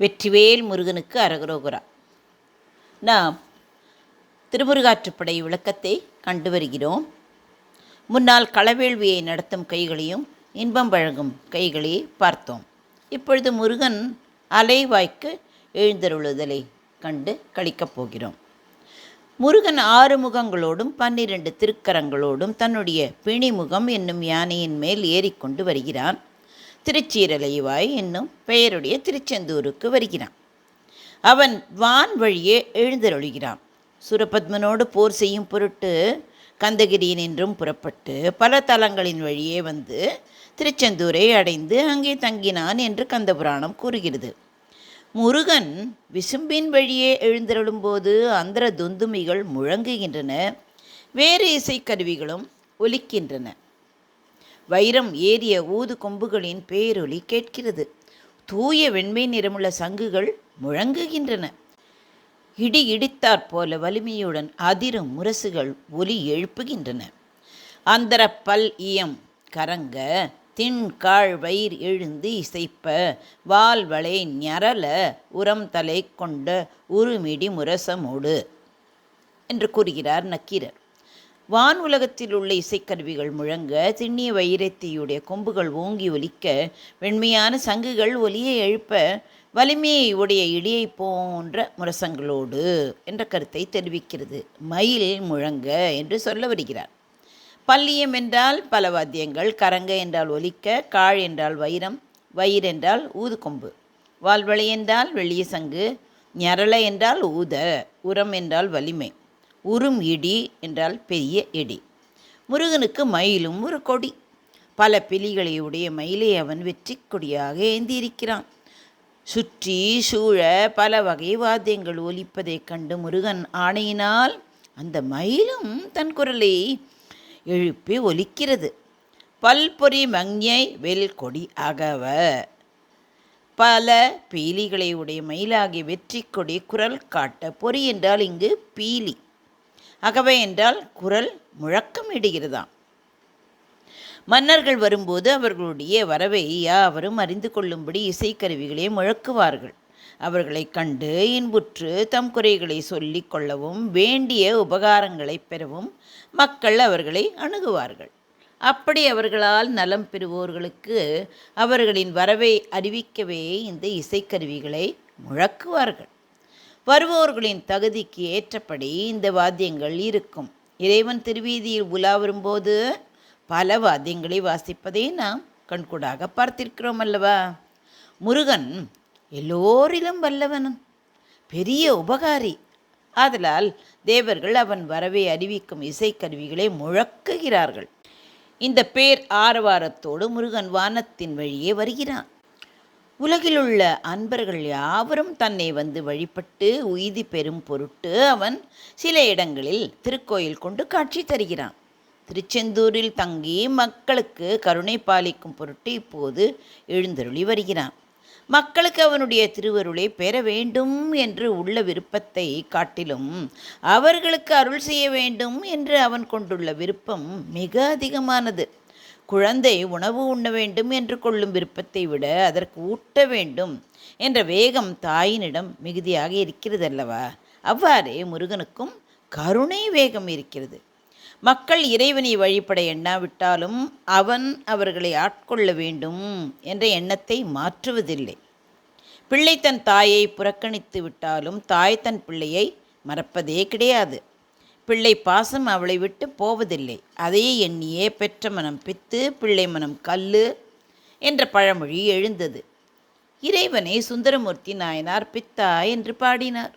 வெற்றிவேல் முருகனுக்கு அரகரோகுரா. நாம் திருமுருகாற்றுப்படை விளக்கத்தை கண்டு வருகிறோம். முன்னால் களவேள்வியை நடத்தும் கைகளையும் இன்பம் வழங்கும் கைகளையும் பார்த்தோம். இப்பொழுது முருகன் அலைவாய்க்கு எழுந்தருளுதலை கண்டு கழிக்கப் போகிறோம். முருகன் ஆறு முகங்களோடும் பன்னிரண்டு திருக்கரங்களோடும் தன்னுடைய பிணிமுகம் என்னும் யானையின் மேல் ஏறிக்கொண்டு வருகிறான். திருச்சீரலைவாய் என்னும் பெயருடைய திருச்செந்தூருக்கு வருகிறான். அவன் வான் வழியே எழுந்தருளுகிறான். சுரபத்மனோடு போர் செய்யும் பொருட்டு கந்தகிரியின் என்றும் புறப்பட்டு பல தலங்களின் வழியே வந்து திருச்செந்தூரை அடைந்து அங்கே தங்கினான் என்று கந்தபுராணம் கூறுகிறது. முருகன் விசும்பின் வழியே எழுந்தருளும்போது அந்தர துந்துமிகள் முழங்குகின்றன வேறு இசைக்கருவிகளும் ஒலிக்கின்றன. வைரம் ஏறிய ஊது கொம்புகளின் பேரொலி கேட்கிறது. தூய வெண்மை நிறமுள்ள சங்குகள் முழங்குகின்றன. இடி இடித்தாற் போல வலிமையுடன் அதிரும் முரசுகள் ஒலி எழுப்புகின்றன. அந்தர பல் இயம் கரங்க தின்காழ் வயிர் எழுந்து இசைப்ப வால் வளை ஞரல உரம் தலை கொண்ட உருமிடி முரசமோடு என்று கூறுகிறார் நக்கீரர். வான் உலகத்தில் உள்ள இசைக்கருவிகள் முழங்க திண்ணிய வைரத்தியுடைய கொம்புகள் ஓங்கி ஒலிக்க வெண்மையான சங்குகள் ஒலியை எழுப்ப வலிமையை உடைய இடியை போன்ற முரசங்களோடு என்ற கருத்தை தெரிவிக்கிறது. மயில் முழங்க என்று சொல்ல வருகிறார். பல்லியம் என்றால் பல வாத்தியங்கள் கரங்க என்றால் ஒலிக்க காழ் என்றால் வைரம் வயிர் என்றால் ஊதுகொம்பு வால்வளை என்றால் வெள்ளிய சங்கு ஞரள என்றால் ஊத உரம் என்றால் வலிமை. உறும் இடி என்றால் பெரிய இடி. முருகனுக்கு மயிலும் ஒரு கொடி. பல பிலிகளையுடைய மயிலை அவன் வெற்றி கொடியாக ஏந்தியிருக்கிறான். சுற்றி சூழ பல வகை வாத்தியங்கள் ஒலிப்பதைக் கண்டு முருகன் ஆணையினால் அந்த மயிலும் தன் குரலை எழுப்பி ஒலிக்கிறது. பல்பொறி மங்ஞை வெல் கொடி அகவ. பல பீலிகளை உடைய மயிலாகிய வெற்றி கொடி குரல் காட்ட பொறி என்றால் இங்கு பீலி. அகவை என்றால் குரல் முழக்கம் இடுகிறதாம் மன்னர்கள் வரும்போது அவர்களுடைய வரவை யாவரும் அறிந்து கொள்ளும்படி இசைக்கருவிகளை முழக்குவார்கள். அவர்களை கண்டு இன்புற்று தம் குறைகளை சொல்லிக் கொள்ளவும் வேண்டிய உபகாரங்களை பெறவும் மக்கள் அவர்களை அணுகுவார்கள். அப்படி அவர்களால் நலம் பெறுவோர்களுக்கு அவர்களின் வரவை அறிவிக்கவே இந்த இசைக்கருவிகளை முழக்குவார்கள். வருவோர்களின் தகுதிக்கு ஏற்றபடி இந்த வாத்தியங்கள் இருக்கும். இறைவன் திருவீதியில் உலா வரும்போது பல வாத்தியங்களை வாசிப்பதை நாம் கண்கூடாக பார்த்திருக்கிறோம் அல்லவா? முருகன் எல்லோரிலும் வல்லவனும் பெரிய உபகாரி. ஆதலால் தேவர்கள் அவன் வரவை அறிவிக்கும் இசைக்கருவிகளை முழக்குகிறார்கள். இந்த பேர் ஆரவாரத்தோடு முருகன் வானத்தின் வழியே வருகிறான். உலகிலுள்ள அன்பர்கள் யாவரும் தன்னை வந்து வழிபட்டு உய்தி பெறும் பொருட்டு அவன் சில இடங்களில் திருக்கோயில் கொண்டு காட்சி தருகிறான். திருச்செந்தூரில் தங்கி மக்களுக்கு கருணை பாலிக்கும் பொருட்டு இப்போது எழுந்தருளி வருகிறான். மக்களுக்கு அவனுடைய திருவருளை பெற வேண்டும் என்று உள்ள விருப்பத்தை காட்டிலும் அவர்களுக்கு அருள் செய்ய வேண்டும் என்று அவன் கொண்டுள்ள விருப்பம் மிக அதிகமானது. குழந்தை உணவு உண்ண வேண்டும் என்று கொள்ளும் விருப்பத்தை விட அதற்கு ஊட்ட வேண்டும் என்ற வேகம் தாயினிடம் மிகுதியாக இருக்கிறதல்லவா? அவ்வாறே முருகனுக்கும் கருணை வேகம் இருக்கிறது. மக்கள் இறைவனை வழிபட எண்ணாவிட்டாலும் அவன் அவர்களை ஆட்கொள்ள வேண்டும் என்ற எண்ணத்தை மாற்றுவதில்லை. பிள்ளை தன் தாயை புறக்கணித்து விட்டாலும் தாய் தன் பிள்ளையை மறப்பதே கிடையாது. பிள்ளை பாசம் அவளை விட்டு போவதில்லை. அதையே எண்ணியே பெற்ற மனம் பித்து பிள்ளை மனம் கல்லு என்ற பழமொழி எழுந்தது. இறைவனை சுந்தரமூர்த்தி நாயனார் பித்தா என்று பாடினார்.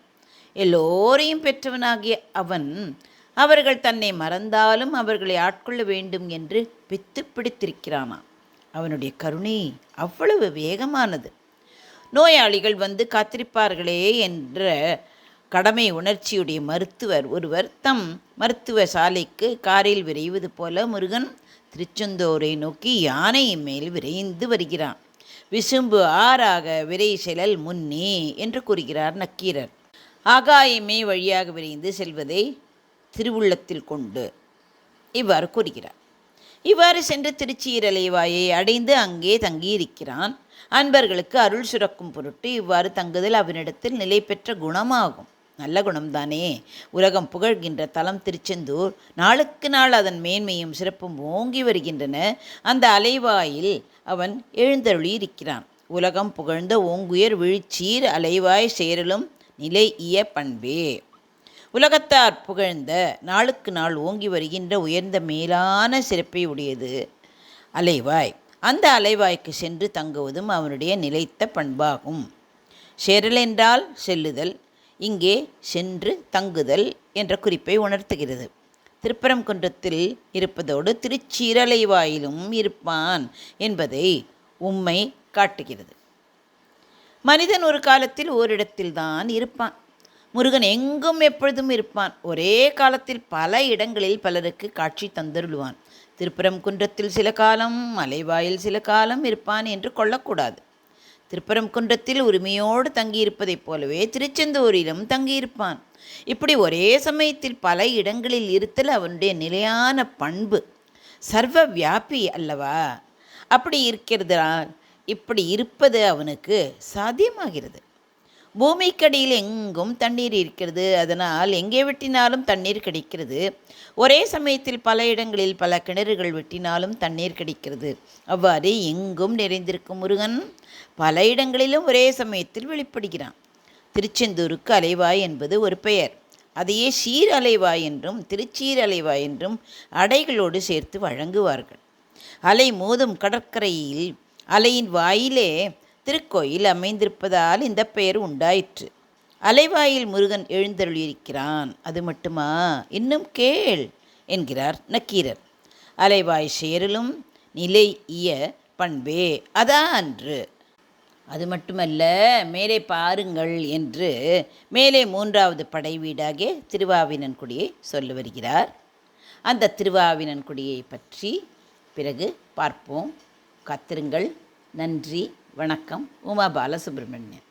எல்லோரையும் பெற்றவனாகிய அவன் அவர்கள் தன்னை மறந்தாலும் அவர்களை ஆட்கொள்ள வேண்டும் என்று பித்து பிடித்திருக்கிறானாம். அவனுடைய கருணை அவ்வளவு வேகமானது. நோயாளிகள் வந்து காத்திருப்பார்களே என்ற கடமை உணர்ச்சியுடைய மருத்துவர் ஒருவர் தம் மருத்துவ சாலைக்கு காரில் விரைவது போல முருகன் திருச்செந்தூரை நோக்கி யானையின் மேல் விரைந்து வருகிறான். விசும்பு ஆறாக விரை செலல் முன்னே என்று கூறுகிறார் நக்கீரர். ஆகாயமே வழியாக விரைந்து செல்வதை திருவுள்ளத்தில் கொண்டு இவ்வாறு கூறுகிறார். இவ்வாறு சென்று திருச்சீரலைவாயை அடைந்து அங்கே தங்கியிருக்கிறான். அன்பர்களுக்கு அருள் சுரக்கும் பொருட்டு இவ்வாறு தங்குதல் அவனிடத்தில் நிலை பெற்ற குணமாகும். நல்ல குணம்தானே? உலகம் புகழ்கின்ற தலம் திருச்செந்தூர். நாளுக்கு நாள் அதன் மேன்மையும் சிறப்பும் ஓங்கி வருகின்றன. அந்த அலைவாயில் அவன் எழுந்தருளி இருக்கிறான் உலகம் புகழ்ந்த ஓங்குயர் விழிச்சீர் அலைவாய் சேரலும் நிலை இய பண்பே. உலகத்தார் புகழ்ந்த நாளுக்கு நாள் ஓங்கி வருகின்ற உயர்ந்த மேலான சிறப்பை உடையது அலைவாய். அந்த அலைவாய்க்கு சென்று தங்குவதும் அவனுடைய நிலைத்த பண்பாகும். சேரல் என்றால் செல்லுதல் இங்கே சென்று தங்குதல் என்ற குறிப்பை உணர்த்துகிறது. திருப்பரங்குன்றத்தில் இருப்பதோடு திருச்சீரலைவாயிலும் இருப்பான் என்பதை உம்மை காட்டுகிறது. மனிதன் ஒரு காலத்தில் ஓரிடத்தில்தான் இருப்பான். முருகன் எங்கும் எப்பொழுதும் இருப்பான். ஒரே காலத்தில் பல இடங்களில் பலருக்கு காட்சி தந்தருள்வான். திருப்பரங்குன்றத்தில் சில காலம் மலைவாயில் சில காலம் இருப்பான் என்று கொள்ளக்கூடாது. திருப்பரங்குன்றத்தில் உரிமையோடு தங்கியிருப்பதைப் போலவே திருச்செந்தூரிலும் தங்கியிருப்பான். இப்படி ஒரே சமயத்தில் பல இடங்களில் இருத்தல் அவனுடைய நிலையான பண்பு. சர்வ வியாபி அல்லவா? அப்படி இருக்கிறதால் இப்படி இருப்பது அவனுக்கு சாத்தியமாகிறது. பூமிக்கடியில் எங்கும் தண்ணீர் இருக்கிறது. அதனால் எங்கே வெட்டினாலும் தண்ணீர் கிடைக்கிறது. ஒரே சமயத்தில் பல இடங்களில் பல கிணறுகள் வெட்டினாலும் தண்ணீர் கிடைக்கிறது. அவ்வாறு எங்கும் நிறைந்திருக்கும் முருகன் பல இடங்களிலும் ஒரே சமயத்தில் வெளிப்படுகிறான். திருச்செந்தூருக்கு அலைவாய் என்பது ஒரு பெயர். அதையே சீர் அலைவாய் என்றும் திருச்சீர் அலைவாய் என்றும் அடைகளோடு சேர்த்து வழங்குவார்கள். அலை மோதும் கடற்கரையில் அலையின் வாயிலே திருக்கோயில் அமைந்திருப்பதால் இந்த பெயர் உண்டாயிற்று. அலைவாயில் முருகன் எழுந்தருளியிருக்கிறான். அது மட்டுமா? இன்னும் கேள் என்கிறார் நக்கீரர். அலைவாய் சேரலும் நிலை இய பண்பே அதான் அன்று. அது மட்டுமல்ல மேலே பாருங்கள் என்று மேலே மூன்றாவது படை வீடாக திருவாவினன்குடியை சொல்ல வருகிறார். அந்த திருவாவினன்குடியை பற்றி பிறகு பார்ப்போம். காத்திருங்கள். நன்றி. வணக்கம். உமா பாலசுப்ரமணியன்.